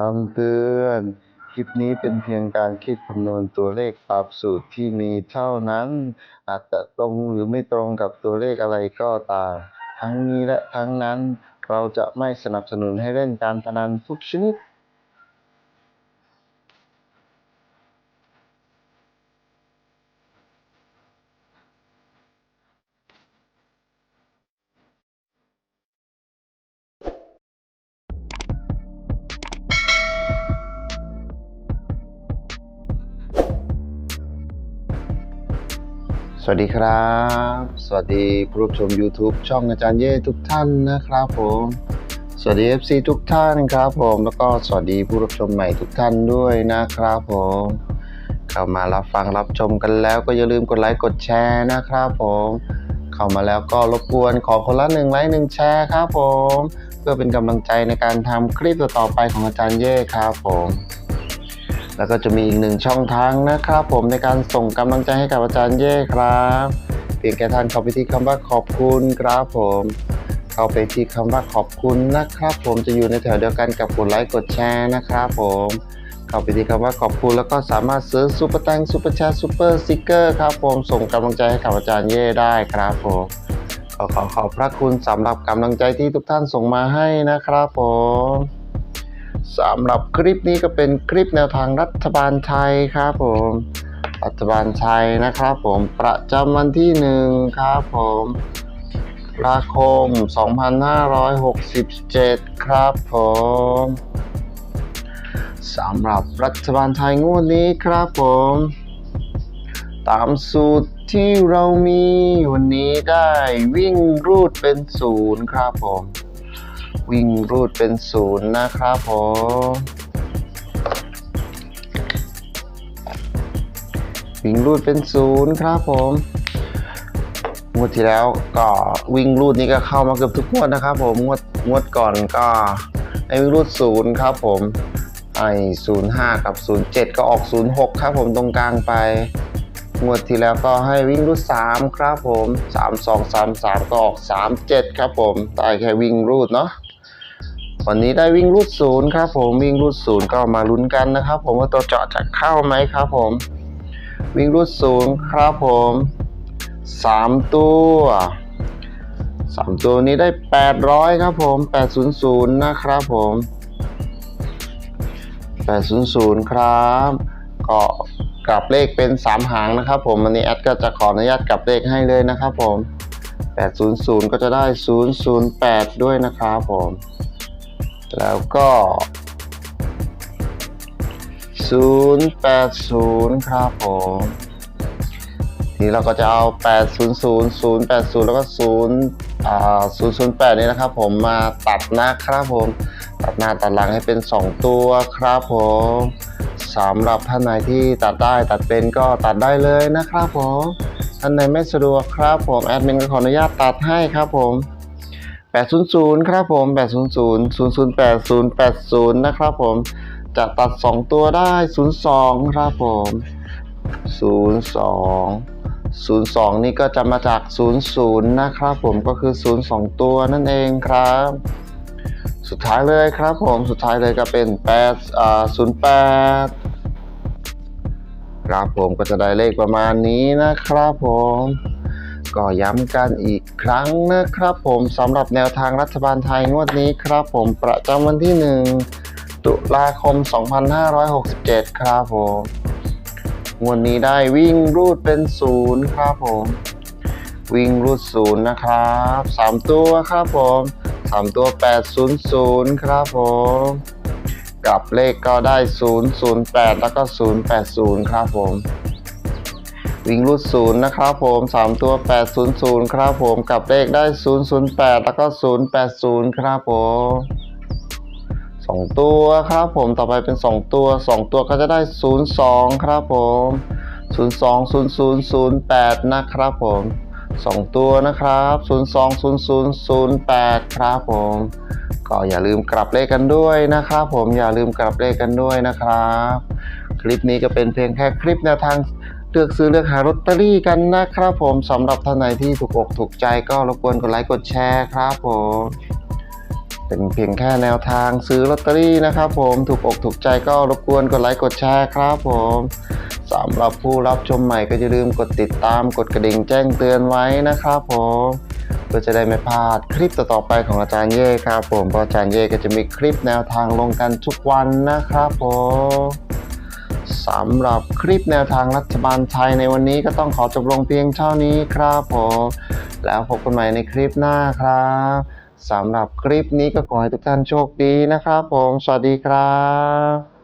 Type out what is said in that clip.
คำเตือน คลิปนี้เป็นเพียงการคิดคำนวณตัวเลขตามสูตรที่มีเท่านั้น อาจจะตรงหรือไม่ตรงกับตัวเลขอะไรก็ตาม ทั้งนี้และทั้งนั้น เราจะไม่สนับสนุนให้เล่นการพนันทุกชนิด สวัสดีครับ สวัสดีผู้รับชม YouTube ช่องอาจารย์เย่ทุกท่านนะครับผม สวัสดี FC ทุกท่านครับผมแล้วก็สวัสดีผู้รับชมใหม่ทุกท่านด้วยนะครับผม เข้ามารับฟังรับชมกันแล้วก็อย่าลืมกดไลค์กดแชร์นะครับผม เข้ามาแล้วก็รบกวนขอคนละหนึ่งไลค์หนึ่งแชร์ครับผม เพื่อเป็นกำลังใจในการทำคลิปต่อไปของอาจารย์เย่ครับผม แล้วก็จะมีอีกหนึ่งช่องทางนะครับผมในการส่งกำลังใจให้กับอาจารย์เย่ครับเพียงแค่ท่านเข้าไปที่คำว่าขอบคุณครับผม เข้าไปที่คำว่าขอบคุณนะครับ ผมจะอยู่ในแถวเดียวกันกับกดไลค์กดแชร์นะครับผมเข้าไปที่คำว่าขอบคุณแล้วก็สามารถซื้อซูเปอร์แตงซูเปอร์แชร์ซูเปอร์สติกเกอร์ครับผมส่งกำลังใจให้กับอาจารย์เย่ได้ครับผมขอขอขอบพระคุณสำหรับกำลังใจที่ทุกท่านส่งมาให้นะครับผม สำหรับคลิปนี้ก็เป็นคลิปแนวทางรัฐบาลไทยครับผมรัฐบาลไทยนะครับผมประจำวันที่หนึ่งครับผมตุลาคม 2567 ครับผมสำหรับรัฐบาลไทยงวดนี้ครับผม ตามสูตรที่เรามีวันนี้ได้วิ่งรูดเป็นศูนย์ครับผม วิ่งรูดเป็นศูนย์นะครับผมวิ่งรูดเป็นศูนย์ครับผมงวดที่แล้วก็วิ่งรูดนี้ก็เข้ามาเกือบทุกงวดนะครับผมงวดงวดก่อนก็ไอ้วิ่งรูดศูนย์ครับผมไอ้ศูนย์ห้ากับศูนย์เจ็ดก็ออกศูนย์หกครับผมตรงกลางไปงวดที่แล้วก็ให้วิ่งรูดสามครับผมสามสองสามสามก็ออกสามเจ็ดครับผมได้แค่วิ่งรูดเนาะ วันนี้ได้วิ่งรูดศูนย์ครับผมวิ่งรูดศูนย์ก็มาลุ้นกันนะครับ ผมว่าตัวเจาะจะเข้าไหมครับผม วิ่งรูดศูนย์ครับผมสามตัวสามตัวนี้ได้แปดร้อยครับผมแปดศูนย์ศูนย์นะครับผมแปดศูนย์ศูนย์ครับก็กลับเลขเป็นสามหางนะครับ ผมวันนี้แอดก็จะขออนุญาตกลับเลขให้เลยนะครับผมแปดศูนย์ศูนย์ก็จะได้ศูนย์ศูนย์แปดด้วยนะครับผม แล้วก็ 080 ครับผม ทีนี้เราก็จะเอา 800 080 แล้วก็0อ่า008 นี่นะครับผมมาตัดนะครับผม ตัดหน้าตัดหลังให้เป็น 2 ตัวครับผมสำหรับท่านไหนที่ตัดได้ตัดเป็นก็ตัดได้เลยนะครับผม ท่านไหนไม่สะดวกครับผม แอดมินก็ขออนุญาตตัดให้ครับผม 800 ครับผม 800 008 080 นะครับผม จะตัด 2 ตัวได้ 02 ครับผม 02 02 นี่ก็จะมาจาก 00 นะครับผมก็คือ 02 ตัวนั่นเองครับ สุดท้ายเลยครับผมสุดท้ายเลยก็เป็น8อ่า08 ครับผมก็จะได้เลขประมาณนี้นะครับผม ก็ย้ำกันอีกครั้งนะครับผมสำหรับแนวทางรัฐบาลไทยงวดนี้ครับผมประจำวันที่ 1 ตุลาคม 2567 ครับผมงวดนี้ได้วิ่งรูดเป็นศูนย์ครับผม วิ่งรูดศูนย์นะครับ 3 ตัวครับผม3ตัว 800 ครับผมกลับเลขก็ได้ 008 แล้วก็ 080 ครับผม วิ่งรูดศูนย์นะครับผม 3 ตัว 800 ครับผมกับเลขได้ 008 แล้วก็ 080 ครับผมสองตัวครับผมต่อไปเป็น 2 ตัว 2 ตัวก็จะได้ 02 ครับผม 02 0008 นะครับผม 2 ตัวนะครับ 02 0008 ครับผม ก็อย่าลืมกลับเลขกันด้วยนะครับผมอย่าลืมกลับเลขกันด้วยนะครับ คลิปนี้ก็เป็นเพียงแค่คลิปแนวทาง เลือกซื้อเลือกหาลอตเตอรี่กันนะครับผมสำหรับท่านไหนที่ถูกอกถูกใจก็รบกวนกดไลค์กดแชร์ครับผมเป็นเพียงแค่แนวทางซื้อลอตเตอรี่นะครับผมถูกอกถูกใจก็รบกวนกดไลค์กดแชร์ครับผมสำหรับผู้รับชมใหม่ก็อย่าลืมกดติดตามกดกระดิ่งแจ้งเตือนไว้นะครับผมเพื่อจะได้ไม่พลาดคลิปต่อๆไปของอาจารย์เย่ครับผมเพราะอาจารย์เย่ก็จะมีคลิปแนวทางลงกันทุกวันนะครับผม สำหรับคลิปแนวทางรัฐบาลไทยในวันนี้ก็ต้องขอจบลงเพียงเท่านี้ครับผมแล้วพบกันใหม่ในคลิปหน้าครับสำหรับคลิปนี้ก็ขอให้ทุกท่านโชคดีนะครับผม สวัสดีครับ